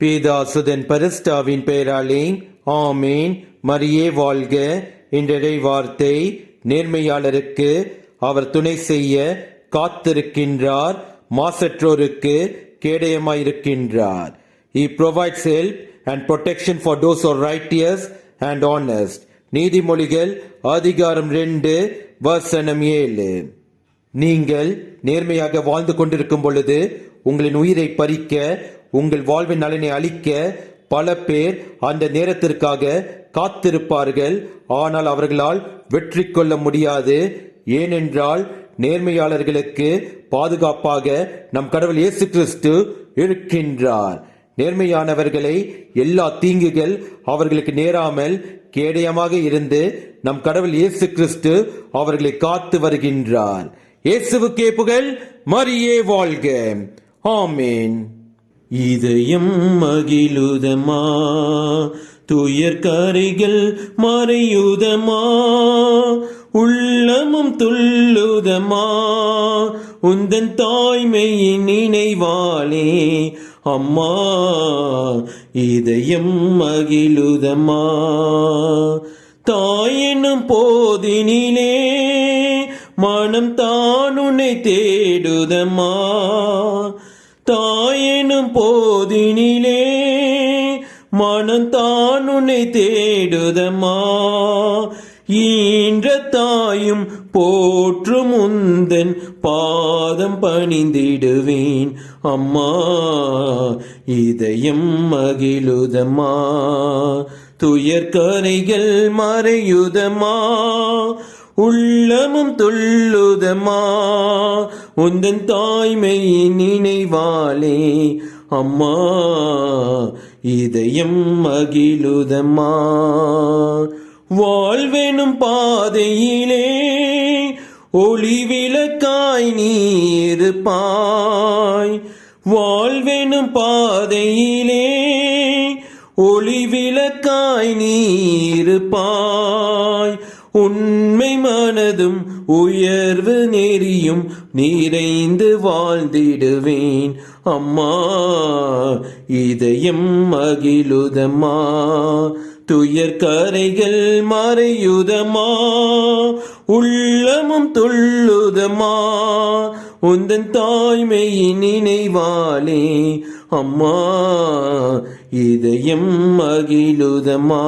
பீதாசுதன் பரிஸ்டாவின் பெயராலே ஆமேன். மரியே வாழ்க. இன்றைய வார்த்தை நேர்மையாளருக்கு அவர் துணை செய்ய காத்திருக்கின்றார். மாசற்றோருக்கு கேடயமாயிருக்கின்றார். He provides help and protection for those are are and honest நீதிமொழிகள் அதிகாரம் ரெண்டு வசனம் ஏழு. நீங்கள் நேர்மையாக வாழ்ந்து கொண்டிருக்கும் பொழுது உங்களின் உயிரை பறிக்க உங்கள் வாழ்வின் நலனை அளிக்க பல பேர் அந்த நேரத்திற்காக காத்திருப்பார்கள். ஆனால் அவர்களால் வெற்றி கொள்ள முடியாது. ஏனென்றால் நேர்மையாளர்களுக்கு பாதுகாப்பாக நம் கடவுள் இயேசு கிறிஸ்து இருக்கின்றார். நேர்மையானவர்களை எல்லா தீங்குகள் அவர்களுக்கு நேராமல் கேடயமாக இருந்து நம் கடவுள் இயேசு கிறிஸ்து அவர்களை காத்து வருகின்றார். இயேசுவுக்கே புகழ் மரியே வாழ்க. ஆமேன். இதயம் மகிழுதமா? துயர் கரைகள் மறையுதமா? உள்ளமும் துள்ளுதமா? உந்தன் தாய்மையின் நினைவாளே அம்மா இதயம் மகிழுதமா? தாயெனும் போதினிலே மனம் தானுனை தேடுதமா? தாயெனும் போதினிலே மனம் தான் உன்னை தேடுதம்மா. ஈன்ற தாயும் போற்று முந்தன் பாதம் பணிந்திடுவேன். அம்மா இதயம் மகிழுதம்மா. துயர்கரைகள் மறையுதமா உள்ளமும் துள்ளுதமா உந்தன் தாய்மையின் நினைவாலே. அம்மா இதயம் மகிழுதம்மா. வாழ்வெனும் பாதையிலே ஒளி விளக்காய் நீ இருப்பாய் வாழ்வெனும் பாதையிலே ஒளி விளக்காய் நீ இருப்பாய் உண்மை மனதும் உயர்வு நெறியும் நிறைந்து வாழ்ந்திடுவேன். அம்மா இதயம் மகிழுதம்மா. துயர் கரைகள் மறையுதமா உள்ளமும் துள்ளுதமா உந்தன் தாய்மையின் நினைவாலே. அம்மா இதயம் மகிழுதமா